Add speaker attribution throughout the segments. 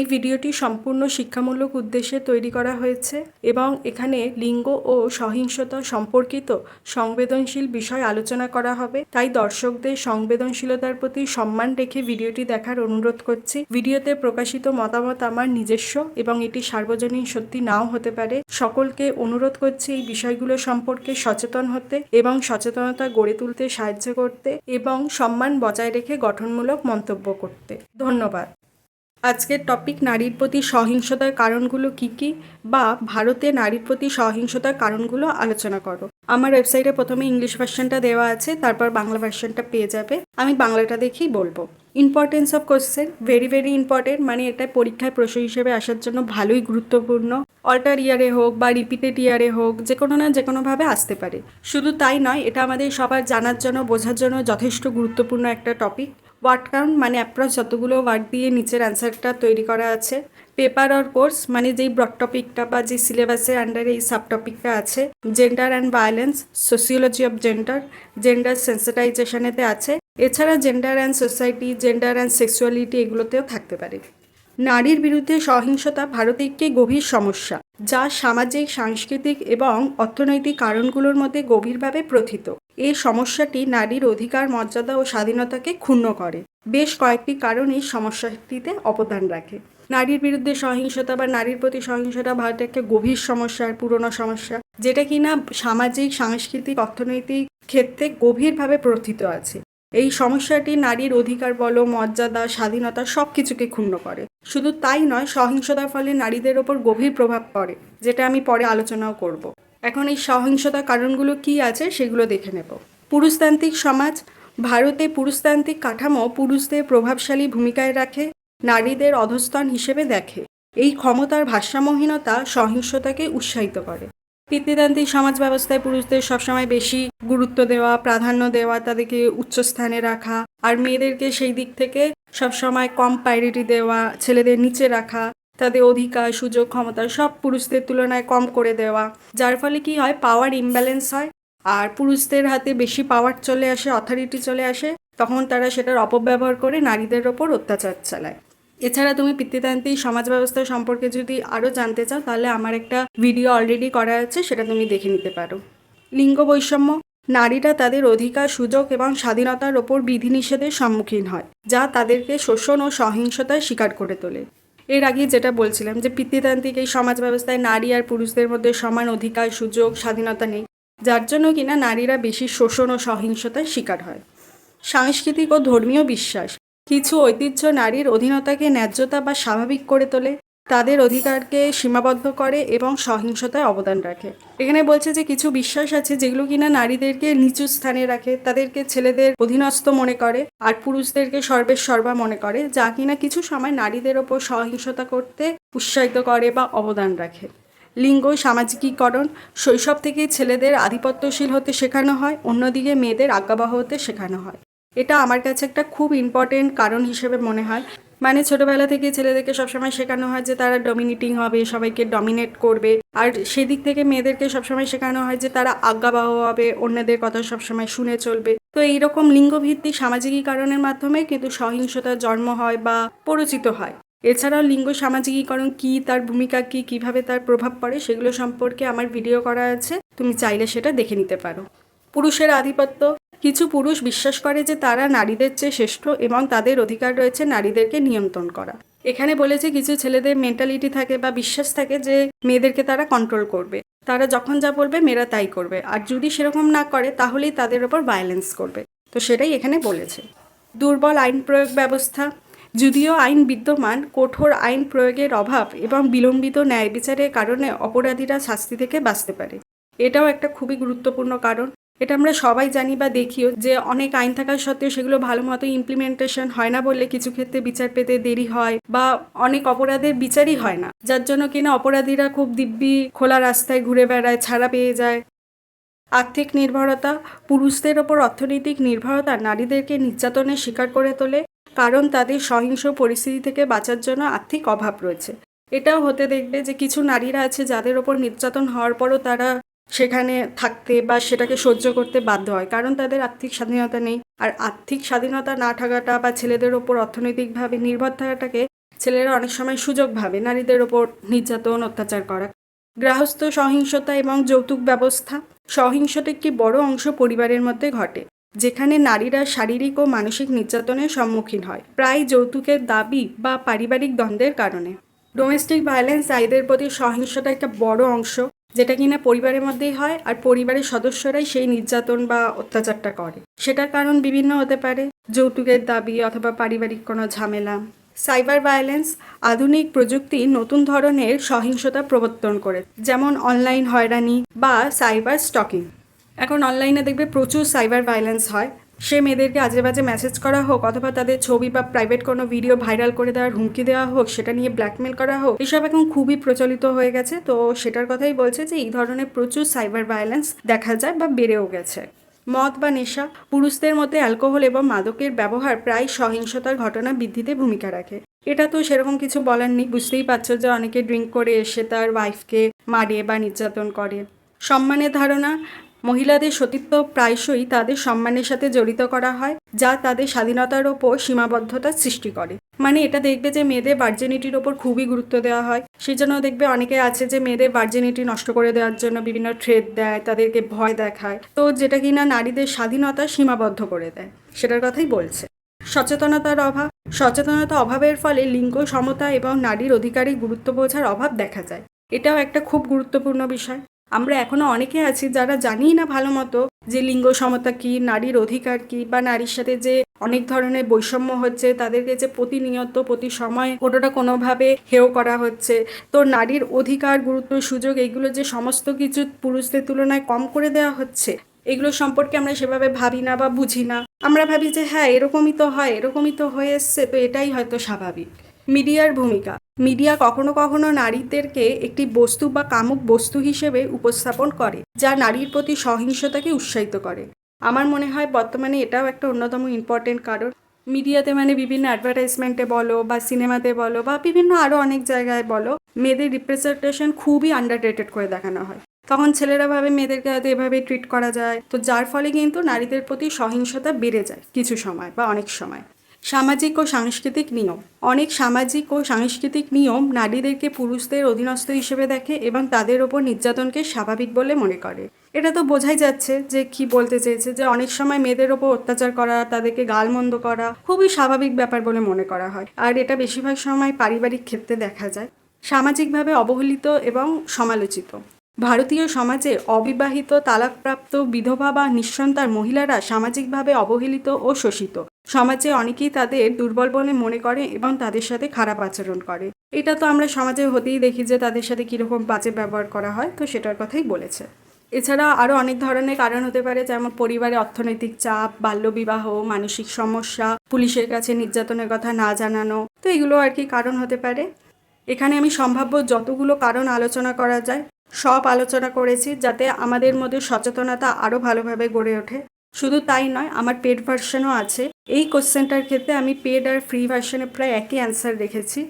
Speaker 1: এই ভিডিওটি সম্পূর্ণ শিক্ষামূলক উদ্দেশ্যে তৈরি করা হয়েছে এবং এখানে লিঙ্গ ও সহিংসতা সম্পর্কিত সংবেদনশীল বিষয় আলোচনা করা হবে। তাই দর্শকদের সংবেদনশীলতার প্রতি সম্মান রেখে ভিডিওটি দেখার অনুরোধ করছি। ভিডিওতে প্রকাশিত মতামত আমার নিজস্ব এবং এটি সার্বজনীন সত্যি নাও হতে পারে। সকলকে অনুরোধ করছি এই বিষয়গুলো সম্পর্কে সচেতন হতে এবং সচেতনতা গড়ে তুলতে সাহায্য করতে এবং সম্মান বজায় রেখে গঠনমূলক মন্তব্য করতে। ধন্যবাদ। আজকের টপিক নারীর প্রতি সহিংসতার কারণগুলো কি কি বা ভারতে নারীর প্রতি সহিংসতার কারণগুলো আলোচনা করো। আমার ওয়েবসাইটে প্রথমে ইংলিশ ভার্সনটা দেওয়া আছে, তারপর বাংলা ভার্সনটা পেয়ে যাবে। আমি বাংলাটা দেখেই বলব। Importance of question very very important মানে এটা পরীক্ষায় প্রশ্ন হিসেবে আসার জন্য ভালোই গুরুত্বপূর্ণ। অল্টার ইয়ারে হোক বা রিপিটেড ইয়ারে হোক যে কোনো না যে কোনোভাবে আসতে পারে। শুধু তাই নয়, এটা আমাদের সবার জানার জন্য, বোঝার জন্য যথেষ্ট গুরুত্বপূর্ণ একটা টপিক ওয়ার্ড কাউন্ট মানে অ্যাপ্রক্স যতগুলো ওয়ার্ড দিয়ে নিচের অ্যান্সারটা তৈরি করা আছে। পেপার অর কোর্স মানে যেই ব্রড টপিকটা বা যে সিলেবাসের আন্ডারে এই সাব টপিকটা আছে gender and violence sociology of gender gender সেন্সিটাইজেশনেতে আছে। এছাড়া gender and society gender and sexuality এগুলোতেও থাকতে পারে। নারীর বিরুদ্ধে সহিংসতা ভারতে একটি গভীর সমস্যা, যা সামাজিক, সাংস্কৃতিক এবং অর্থনৈতিক কারণগুলোর মধ্যে গভীরভাবে প্রথিত। এই সমস্যাটি নারীর অধিকার, মর্যাদা ও স্বাধীনতাকে ক্ষুণ্ণ করে। বেশ কয়েকটি কারণ এই সমস্যাটিতে অবদান রাখে। নারীর বিরুদ্ধে সহিংসতা বা নারীর প্রতি সহিংসতা ভারতের একটা গভীর সমস্যা, পুরনো সমস্যা, যেটা কিনা সামাজিক, সাংস্কৃতিক, অর্থনৈতিক ক্ষেত্রে গভীরভাবে প্রথিত আছে। এই সমস্যাটি নারীর অধিকার বল, মর্যাদা, স্বাধীনতা সব কিছুকে ক্ষুণ্ণ করে। শুধু তাই নয়, সহিংসতার ফলে নারীদের ওপর গভীর প্রভাব পড়ে, যেটা আমি পরে আলোচনাও করব। এখন এই সহিংসতার কারণগুলো কি আছে সেগুলো দেখে নেব। পুরুষতান্ত্রিক সমাজ, ভারতে পুরুষতান্ত্রিক কাঠামো পুরুষদের প্রভাবশালী ভূমিকায় রাখে, নারীদের অধস্তন হিসেবে দেখে। এই ক্ষমতার ভারসাম্যহীনতা সহিংসতাকে উৎসাহিত করে। পিতৃতান্ত্রিক সমাজ ব্যবস্থায় পুরুষদের সবসময় বেশি গুরুত্ব দেওয়া, প্রাধান্য দেওয়া, তাদেরকে উচ্চস্থানে রাখা আর মেয়েদেরকে সেই দিক থেকে সবসময় কম প্রায়োরিটি দেওয়া, ছেলেদের নিচে রাখা, তাদের অধিকার, সুযোগ, ক্ষমতা সব পুরুষদের তুলনায় কম করে দেওয়া। যার ফলে কি হয়? পাওয়ার ইমব্যালেন্স হয় আর পুরুষদের হাতে বেশি পাওয়ার চলে আসে অথরিটি চলে আসে, তখন তারা সেটার অপব্যবহার করে নারীদের ওপর অত্যাচার চালায়। এছাড়া তুমি পিতৃতান্ত্রিক সমাজ ব্যবস্থা সম্পর্কে যদি আরও জানতে চাও, তাহলে আমার একটা ভিডিও অলরেডি করা আছে, সেটা তুমি দেখে নিতে পারো। লিঙ্গ বৈষম্য, নারীরা তাদের অধিকার, সুযোগ এবং স্বাধীনতার ওপর বিধিনিষেধের সম্মুখীন হয়, যা তাদেরকে শোষণ ও সহিংসতার শিকার করে তোলে। এর আগে যেটা বলছিলাম যে পিতৃতান্ত্রিক এই সমাজ ব্যবস্থায় নারী আর পুরুষদের মধ্যে সমান অধিকার, সুযোগ, স্বাধীনতা নেই, যার জন্য কিনা নারীরা বেশি শোষণ ও সহিংসতার শিকার হয়। সাংস্কৃতিক ও ধর্মীয় বিশ্বাস কিছু ঐতিহ্য নারীর অধীনতাকে ন্যায্যতা বা স্বাভাবিক করে তোলে, তাদের অধিকারকে সীমাবদ্ধ করে এবং সহিংসতায় অবদান রাখে। এখানে বলছে যে কিছু বিশ্বাস আছে যেগুলো কিনা নারীদেরকে নিচু স্থানে রাখে, তাদেরকে ছেলেদের অধীনস্থ মনে করে আর পুরুষদেরকে সর্বের সর্বা মনে করে, যা কিনা কিছু সময় নারীদের ওপর সহিংসতা করতে উৎসাহিত করে বা অবদান রাখে। লিঙ্গ, সামাজিকীকরণ, শৈশব থেকেই ছেলেদের আধিপত্যশীল হতে শেখানো হয়, অন্যদিকে মেয়েদের আজ্ঞাবহ হতে শেখানো হয়। এটা আমার কাছে একটা খুব ইম্পর্টেন্ট কারণ হিসেবে মনে হয়। মানে ছোটবেলা থেকে ছেলেদেরকে সবসময় শেখানো হয় যে তারা ডমিনেটিং হবে, সবাইকে ডমিনেট করবে। আর সেদিক থেকে মেয়েদেরকে সবসময় শেখানো হয় যে তারা আজ্ঞাবহ হবে, অন্যদের কথা সবসময় শুনে চলবে। তো এইরকম লিঙ্গভিত্তিক সামাজিকীকরণের মাধ্যমে কিন্তু সহিংসতার জন্ম হয় বা পরিচিত হয়। এছাড়াও লিঙ্গ সামাজিকীকরণ কী, তার ভূমিকা কী, কীভাবে তার প্রভাব পড়ে, সেগুলো সম্পর্কে আমার ভিডিও করা আছে। তুমি চাইলে সেটা দেখে নিতে পারো। পুরুষের আধিপত্য কিছু পুরুষ বিশ্বাস করে যে তারা নারীদের চেয়ে শ্রেষ্ঠ এবং তাদের অধিকার রয়েছে নারীদেরকে নিয়ন্ত্রণ করা। এখানে বলেছে কিছু ছেলেদের মেন্টালিটি থাকে বা বিশ্বাস থাকে যে মেয়েদেরকে তারা কন্ট্রোল করবে। তারা যখন যা বলবে, মেয়েরা তাই করবে। আর যদি সেরকম না করে, তাহলেই তাদের ওপর ভায়োলেন্স করবে। তো সেটাই এখানে বলেছে। দুর্বল আইন প্রয়োগ ব্যবস্থা। যদিও আইন বিদ্যমান, কঠোর আইন প্রয়োগের অভাব এবং বিলম্বিত ন্যায় বিচারের কারণে অপরাধীরা শাস্তি থেকে বাঁচতে পারে। এটাও একটা খুবই গুরুত্বপূর্ণ কারণ। এটা আমরা সবাই জানি বা দেখিও যে অনেক আইন থাকা সত্ত্বেও সেগুলো ভালো মতো ইমপ্লিমেন্টেশন হয় না বললে কিছু ক্ষেত্রে বিচার পেতে দেরি হয় বা অনেক অপরাধের বিচারই হয় না। যার জন্য কিনা অপরাধীরা খুব দিব্যি খোলা রাস্তায় ঘুরে বেড়ায়, ছাড়া পেয়ে যায়। আর্থিক নির্ভরতা, পুরুষদের ওপর অর্থনৈতিক নির্ভরতা, নারীদেরকে নির্যাতনের শিকার করে তোলে, কারণ তাদের সহিংস পরিস্থিতি থেকে বাঁচার জন্য আর্থিক অভাব রয়েছে। এটাও হতে দেখবে যে কিছু নারীরা আছে যাদের ওপর নির্যাতন হওয়ার পরও তারা সেখানে থাকতে বা সেটাকে সহ্য করতে বাধ্য হয়। কারণ তাদের আর্থিক স্বাধীনতা নেই। আর আর্থিক স্বাধীনতা না থাকাটা বা ছেলেদের ওপর অর্থনৈতিকভাবে নির্ভর থাকাটাকে ছেলেরা অনেক সময় সুযোগ ভাবে নারীদের ওপর নির্যাতন, অত্যাচার করা। গৃহস্থ সহিংসতা এবং যৌতুক ব্যবস্থা সহিংসতা একটি বড় অংশ পরিবারের মধ্যে ঘটে, যেখানে নারীরা শারীরিক ও মানসিক নির্যাতনের সম্মুখীন হয়, প্রায় যৌতুকের দাবি বা পারিবারিক দ্বন্দ্বের কারণে। ডোমেস্টিক ভায়োলেন্স নারীদের প্রতি সহিংসতা একটা বড় অংশ। যেটা কিনা পরিবারের মধ্যেই হয় আর পরিবারের সদস্যরাই সেই নির্যাতন বা অত্যাচারটা করে। সেটার কারণ বিভিন্ন হতে পারে, যৌতুকের দাবি অথবা পারিবারিক কোনো ঝামেলা। সাইবার ভায়োলেন্স আধুনিক প্রযুক্তি নতুন ধরনের সহিংসতা প্রবর্তন করে, যেমন অনলাইন হয়রানি বা সাইবার স্টকিং। এখন অনলাইনে দেখবে প্রচুর সাইবার ভায়োলেন্স হয় সে মেয়েদেরকে আজে বাজে মেসেজ করা হোক অথবা তাদের ছবি বা প্রাইভেট কোনো ভিডিও ভাইরাল করে দেওয়ার হুমকি দেওয়া হোক, সেটা নিয়ে ব্ল্যাকমেল করা হোক, এসব এখন খুবই প্রচলিত হয়ে গেছে। তো সেটার কথাই বলছে যে, এই ধরনের প্রচুর সাইবার ভায়োলেন্স দেখা যায় বা বেড়েও গেছে। মদ বা নেশা, পুরুষদের মধ্যে অ্যালকোহল এবং মাদকের ব্যবহার প্রায় সহিংসতার ঘটনা বৃদ্ধিতে ভূমিকা রাখে। এটা তো সেরকম কিছু বলার নেই, বুঝতেই পারছ যে অনেকে ড্রিঙ্ক করে এসে তার ওয়াইফকে মারে বা নির্যাতন করে। সম্মানের ধারণা মহিলাদের সতীত্ব প্রায়শই তাদের সম্মানের সাথে জড়িত করা হয়, যা তাদের স্বাধীনতার ওপর সীমাবদ্ধতার সৃষ্টি করে। মানে এটা দেখবে যে মেয়েদের ভার্জিনিটির ওপর খুবই গুরুত্ব দেওয়া হয়। সেই জন্য দেখবে অনেকে আছে যে মেয়েদের ভার্জিনিটি নষ্ট করে দেওয়ার জন্য বিভিন্ন থ্রেড দেয়, তাদেরকে ভয় দেখায়। তো যেটা কিনা নারীদের স্বাধীনতা সীমাবদ্ধ করে দেয়, সেটার কথাই বলছে। সচেতনতার অভাব, সচেতনতা অভাবের ফলে লিঙ্গ সমতা এবং নারীর অধিকারী গুরুত্ব বোঝার অভাব দেখা যায়। এটাও একটা খুব গুরুত্বপূর্ণ বিষয়। আমরা এখনও অনেকে আছি যারা জানিই না ভালো মতো যে লিঙ্গ সমতা কি, নারীর অধিকার কি বা নারীর সাথে যে অনেক ধরনের বৈষম্য হচ্ছে, তাদেরকে যে প্রতিনিয়ত, প্রতি সময় ওটা কোনোভাবে হেয় করা হচ্ছে। তো নারীর অধিকার, গুরুত্ব, সুযোগ এগুলো যে সমস্ত কিছু পুরুষদের তুলনায় কম করে দেওয়া হচ্ছে, এগুলো সম্পর্কে আমরা সেভাবে ভাবি না বা বুঝি না। আমরা ভাবি যে হ্যাঁ এরকমই তো হয়, এরকমই তো হয়ে এসছে, তো এটাই হয়তো স্বাভাবিক। মিডিয়ার ভূমিকা। মিডিয়া কখনো কখনো নারীদেরকে একটি বস্তু বা কামুক বস্তু হিসেবে উপস্থাপন করে, যা নারীর প্রতি সহিংসতাকে উৎসাহিত করে। আমার মনে হয় বর্তমানে এটাও একটা অন্যতম ইম্পর্টেন্ট কারণ। মিডিয়াতে মানে বিভিন্ন অ্যাডভার্টাইজমেন্টে বলো বা সিনেমাতে বলো বা বিভিন্ন আরও অনেক জায়গায় বলো, মেয়েদের রিপ্রেজেন্টেশন খুবই আন্ডাররেটেড করে দেখানো হয়। তখন ছেলেরা ভাবে মেয়েদেরকে হয়তো এভাবে ট্রিট করা যায়। তো যার ফলে কিন্তু নারীদের প্রতি সহিংসতা বেড়ে যায় কিছু সময় বা অনেক সময়। সামাজিক ও সাংস্কৃতিক নিয়ম। অনেক সামাজিক ও সাংস্কৃতিক নিয়ম নারীদেরকে পুরুষদের অধীনস্থ হিসেবে দেখে এবং তাদের ওপর নির্যাতনকে স্বাভাবিক বলে মনে করে। এটা তো বোঝাই যাচ্ছে যে কি বলতে চেয়েছে, যে অনেক সময় মেয়েদের ওপর অত্যাচার করা, তাদেরকে গালমন্দ করা খুবই স্বাভাবিক ব্যাপার বলে মনে করা হয়। আর এটা বেশিরভাগ সময় পারিবারিক ক্ষেত্রে দেখা যায়। সামাজিকভাবে অবহেলিত এবং সমালোচিত। ভারতীয় সমাজে অবিবাহিত, তালাকপ্রাপ্ত বিধবা বা নিঃসন্তান মহিলারা সামাজিকভাবে অবহেলিত ও শোষিত। সমাজে অনেকেই তাদের দুর্বল বলে মনে করে এবং তাদের সাথে খারাপ আচরণ করে। এটা তো আমরা সমাজে হতেই দেখি যে তাদের সাথে কীরকম বাজে ব্যবহার করা হয়, তো সেটার কথাই বলেছে। এছাড়া আরও অনেক ধরনের কারণ হতে পারে, যেমন পরিবারে অর্থনৈতিক চাপ, বাল্যবিবাহ, মানসিক সমস্যা, পুলিশের কাছে নির্যাতনের কথা না জানানো, তো এগুলো আর কি কারণ হতে পারে। এখানে আমি সম্ভাব্য যতগুলো কারণ আলোচনা করা যায়, সব আলোচনা করেছি যাতে আমাদের মধ্যে সচেতনতা আরও ভালোভাবে গড়ে ওঠে। শুধু তাই নয়, আমার পেড ভার্সনও আছে। এই কোশ্চেনটার ক্ষেত্রে আমি পেড আর ফ্রি ভার্সনে প্রায় একই অ্যান্সার রেখেছি।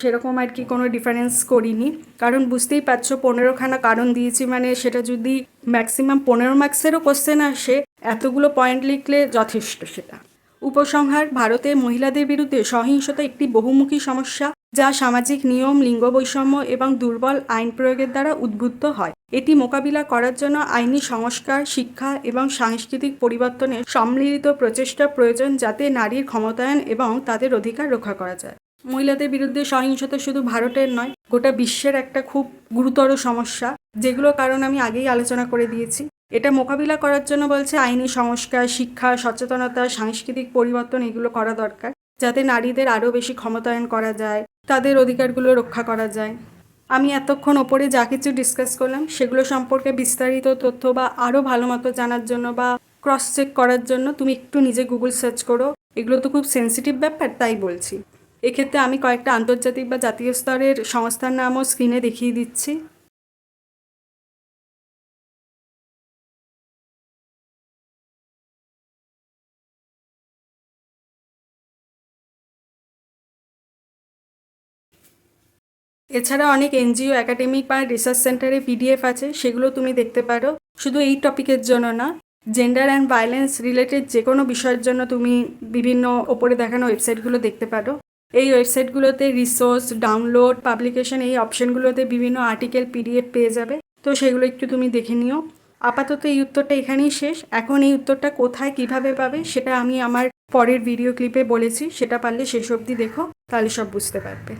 Speaker 1: সেরকম আর কি কোনো ডিফারেন্স করিনি। কারণ বুঝতেই পারছ, পনেরোখানা কারণ দিয়েছি মানে সেটা যদি ম্যাক্সিমাম পনেরো মার্কসেরও কোশ্চেন আসে, এতগুলো পয়েন্ট লিখলে যথেষ্ট সেটা। উপসংহার, ভারতে মহিলাদের বিরুদ্ধে সহিংসতা একটি বহুমুখী সমস্যা যা সামাজিক নিয়ম, লিঙ্গ বৈষম্য এবং দুর্বল আইন প্রয়োগের দ্বারা উদ্বুদ্ধ হয়। এটি মোকাবিলা করার জন্য আইনি সংস্কার, শিক্ষা এবং সাংস্কৃতিক পরিবর্তনের সম্মিলিত প্রচেষ্টা প্রয়োজন যাতে নারীর ক্ষমতায়ন এবং তাদের অধিকার রক্ষা করা যায়। মহিলাদের বিরুদ্ধে সহিংসতা শুধু ভারতের নয়, গোটা বিশ্বের একটা খুব গুরুতর সমস্যা যেগুলো কারণ আমি আগেই আলোচনা করে দিয়েছি। এটা মোকাবিলা করার জন্য বলছে আইনি সংস্কার, শিক্ষা, সচেতনতা, সাংস্কৃতিক পরিবর্তন এগুলো করা দরকার, যাতে নারীদের আরও বেশি ক্ষমতায়ন করা যায়, তাদের অধিকারগুলো রক্ষা করা যায়। আমি এতক্ষণ ওপরে যা কিছু ডিসকাস করলাম, সেগুলো সম্পর্কে বিস্তারিত তথ্য বা আরও ভালো মতো জানার জন্য বা ক্রস চেক করার জন্য তুমি একটু নিজে গুগল সার্চ করো। এগুলো তো খুব সেন্সিটিভ ব্যাপার, তাই বলছি। এক্ষেত্রে আমি কয়েকটা আন্তর্জাতিক বা জাতীয় স্তরের সংস্থার নামও স্ক্রিনে দেখিয়ে দিচ্ছি। এছাড়া অনেক এনজিও, একাডেমিক বা রিসার্চ সেন্টারে পিডিএফ আছে, সেগুলো তুমি দেখতে পারো। শুধু এই টপিকের জন্য না জেন্ডার অ্যান্ড ভায়োলেন্স রিলেটেড যে কোনো বিষয়ের জন্য তুমি বিভিন্ন ওপরে দেখানো ওয়েবসাইটগুলো দেখতে পারো। এই ওয়েবসাইটগুলোতে রিসোর্স ডাউনলোড পাবলিকেশন এই অপশনগুলোতে বিভিন্ন আর্টিকেল পিডিএফ পেয়ে যাবে। তো সেগুলো একটু তুমি দেখে নিও। আপাতত এই উত্তরটা এখানেই শেষ। এখন এই উত্তরটা কোথায়, কীভাবে পাবে, সেটা আমি আমার পরের ভিডিও ক্লিপে বলেছি। সেটা পারলে শেষ অবধি দেখো, তাহলে সব বুঝতে পারবে।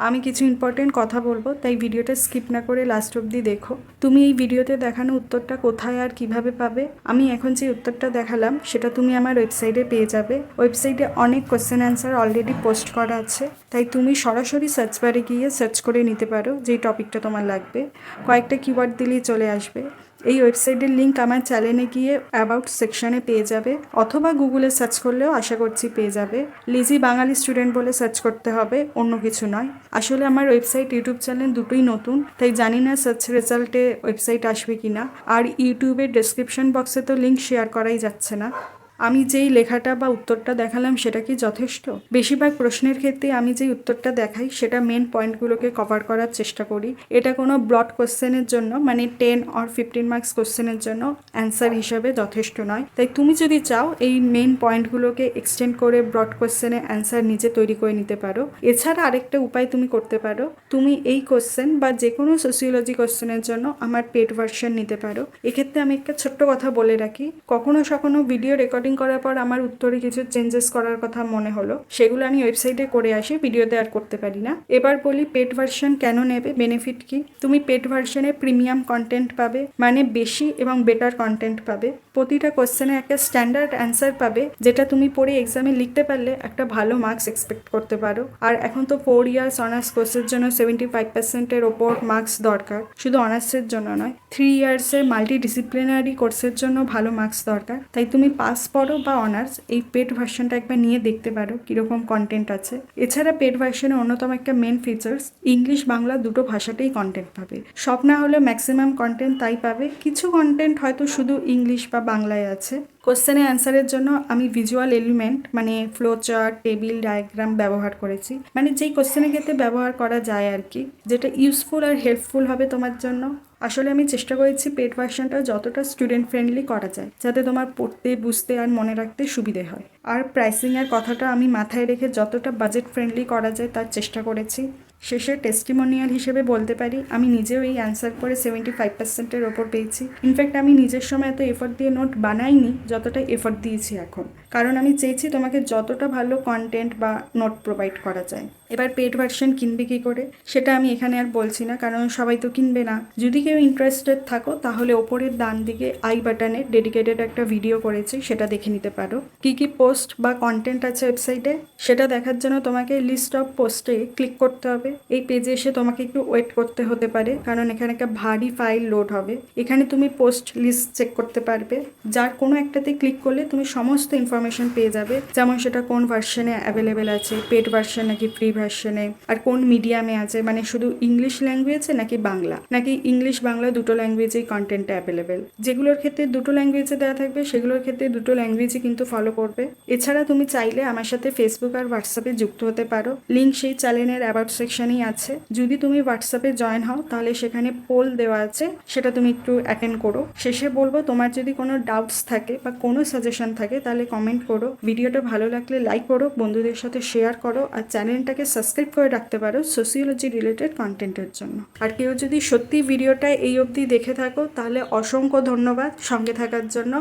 Speaker 1: আমি কিছু ইম্পর্টেন্ট কথা বলব, তাই ভিডিওটা স্কিপ না করে লাস্ট অবধি দেখো। তুমি এই ভিডিওতে দেখানো উত্তরটা কোথায় আর কীভাবে পাবে? আমি এখন যে উত্তরটা দেখালাম, সেটা তুমি আমার ওয়েবসাইটে পেয়ে যাবে। ওয়েবসাইটে অনেক কোশ্চেন অ্যান্সার অলরেডি পোস্ট করা আছে, তাই তুমি সরাসরি সার্চ বারে গিয়ে সার্চ করে নিতে পারো যেই টপিকটা তোমার লাগবে। কয়েকটা কিওয়ার্ড দিলেই চলে আসবে। এই ওয়েবসাইটের লিঙ্ক আমার চ্যানেলে গিয়ে অ্যাবাউট সেকশনে পেয়ে যাবে, অথবা গুগলে সার্চ করলেও আশা করছি পেয়ে যাবে। লিজি বাঙালি স্টুডেন্ট বলে সার্চ করতে হবে, অন্য কিছু নয়। আসলে আমার ওয়েবসাইট ইউটিউব চ্যানেল দুটোই নতুন, তাই জানি না সার্চ রেজাল্টে ওয়েবসাইট আসবে কি না আর ইউটিউবের ডেসক্রিপশন বক্সে তো লিঙ্ক শেয়ার করাই যাচ্ছে না। আমি যেই লেখাটা বা উত্তরটা দেখালাম সেটা কি যথেষ্ট? বেশিরভাগ প্রশ্নের ক্ষেত্রে আমি যেই উত্তরটা দেখাই সেটা মেন পয়েন্টগুলোকে কভার করার চেষ্টা করি। এটা কোনো ব্লড কোশ্চেনের জন্য মানে টেন অর ফিফটিন মার্কস কোশ্চেনের জন্য অ্যান্সার হিসাবে যথেষ্ট নয়। তাই তুমি যদি চাও, এই মেন পয়েন্টগুলোকে এক্সটেন্ড করে ব্রড কোশ্চেনে অ্যান্সার নিজে তৈরি করে নিতে পারো। এছাড়া আরেকটা উপায় তুমি করতে পারো। তুমি এই কোশ্চেন বা যে কোনো সোসিওলজি কোশ্চেনের জন্য আমার পেড ভার্সন নিতে পারো। এক্ষেত্রে আমি একটা ছোট্ট কথা বলে রাখি। কখনো সখনো ভিডিও রেকর্ডিং করার পর আমার উত্তরে কিছু চেঞ্জেস করার কথা মনে হলো। সেগুলো আমি ওয়েবসাইটে করে আসি ভিডিওতে আর করতে পারি না। এবার বলি পেড ভার্সন কেন নেবে? বেনিফিট কি? তুমি পেড ভার্সনে প্রিমিয়াম কন্টেন্ট পাবে মানে বেশি এবং বেটার কন্টেন্ট পাবে। প্রতিটা কোশ্চেনে একটা স্ট্যান্ডার্ড অ্যান্সার পাবে, যেটা তুমি পড়ে এক্সামে লিখতে পারলে একটা ভালো মার্কস এক্সপেক্ট করতে পারো। আর এখন তো ফোর ইয়ার্স অনার্স কোর্সের জন্য সেভেন্টি ফাইভ পার্সেন্টের ওপর মার্কস দরকার, শুধু অনার্সের জন্য নয়। থ্রি ইয়ার্সের মাল্টি ডিসিপ্লিনারি কোর্সের জন্য ভালো মার্কস দরকার। তাই তুমি পাস পড়ো বা অনার্স, এই পেড ভার্সনটা একবার নিয়ে দেখতে পারো কীরকম কন্টেন্ট আছে। এছাড়া পেড ভার্সনের অন্যতম একটা মেন ফিচার্স ইংলিশ, বাংলা দুটো ভাষাতেই কন্টেন্ট পাবে। সব না হলে ম্যাক্সিমাম কন্টেন্ট তাই পাবে। কিছু কন্টেন্ট হয়তো শুধু ইংলিশ বা বাংলায় আছে। কোশ্চেনে অ্যান্সারের জন্য আমি ভিজুয়াল এলিমেন্ট মানে ফ্লো চার্ট টেবিল ডায়াগ্রাম ব্যবহার করেছি। মানে যেই কোশ্চেনের ক্ষেত্রে ব্যবহার করা যায় আর কি, যেটা ইউজফুল আর হেল্পফুল হবে তোমার জন্য। আসলে আমি চেষ্টা করেছি পেড ভার্সনটা যতটা স্টুডেন্ট ফ্রেন্ডলি করা যায়, যাতে তোমার পড়তে, বুঝতে আর মনে রাখতে সুবিধে হয়। আর প্রাইসিংয়ের কথাটা আমি মাথায় রেখে যতটা বাজেট ফ্রেন্ডলি করা যায় তার চেষ্টা করেছি। শেষে টেস্টিমোনিয়াল হিসেবে বলতে পারি, আমি নিজেও এই অ্যান্সার করে সেভেন্টি ফাইভ পার্সেন্টের ওপর পেয়েছি। ইনফ্যাক্ট আমি নিজের সময় এত এফোর্ট দিয়ে নোট বানাইনি, যতটা এফোর্ট দিয়েছি এখন। কারণ আমি চেয়েছি তোমাকে যতটা ভালো কন্টেন্ট বা নোট প্রোভাইড করা যায়। এবার পেড ভার্সন কিনবে কী করে? সেটা আমি এখানে আর বলছি না, কারণ সবাই তো কিনবে না। যদি কেউ ইন্টারেস্টেড থাকো, তাহলে ওপরের ডান দিকে আই বাটনে ডেডিকেটেড একটা ভিডিও করেছি, সেটা দেখে নিতে পারো। কি কি পোস্ট বা কন্টেন্ট আছে ওয়েবসাইটে সেটা দেখার জন্য তোমাকে লিস্ট অফ পোস্টে ক্লিক করতে হবে। এই পেজে এসে তোমাকে একটু ওয়েট করতে হতে পারে, কারণ এখানে একটা ভারী ফাইল লোড হবে। এখানে তুমি পোস্ট লিস্ট চেক করতে পারবে। যার কোনো একটাতে ক্লিক করলে তুমি সমস্ত ইনফরমেশন পেয়ে যাবে। যেমন সেটা কোন ভার্সনে অ্যাভেলেবেল আছে পেড ভার্সন নাকি ফ্রি ভার্সনে আর কোন মিডিয়ামে আছে মানে শুধু ইংলিশ ল্যাঙ্গুয়েজে নাকি বাংলা? নাকি ইংলিশ বাংলা দুটো ল্যাঙ্গুয়েজেই কন্টেন্টটা অ্যাভেলেবেল যেগুলোর ক্ষেত্রে দুটো ল্যাঙ্গুয়েজে দেওয়া থাকবে, সেগুলোর ক্ষেত্রে দুটো ল্যাঙ্গুয়েজই কিন্তু ফলো করবে। এছাড়া তুমি চাইলে আমার সাথে ফেসবুক আর হোয়াটসঅ্যাপে যুক্ত হতে পারো। লিঙ্ক সেই চ্যানেলের অ্যাবাউট সেকশনেই আছে। যদি তুমি হোয়াটসঅ্যাপে জয়েন হও, তাহলে সেখানে পোল দেওয়া আছে। সেটা তুমি একটু অ্যাটেন্ড করো। শেষে বলব, তোমার যদি কোনো ডাউটস থাকে বা কোনো সাজেশন থাকে, তাহলে কমেন্ট করো। ভিডিওটা ভালো লাগলে লাইক করো, বন্ধুদের সাথে শেয়ার করো, আর চ্যানেলটাকে সাবস্ক্রাইব করে রাখতে পারো সোসিওলজি রিলেটেড কন্টেন্টের জন্য। আর কেউ যদি সত্যি ভিডিওটা এই অবধি দেখে থাকো, তাহলে অসংখ্য ধন্যবাদ সঙ্গে থাকার জন্য।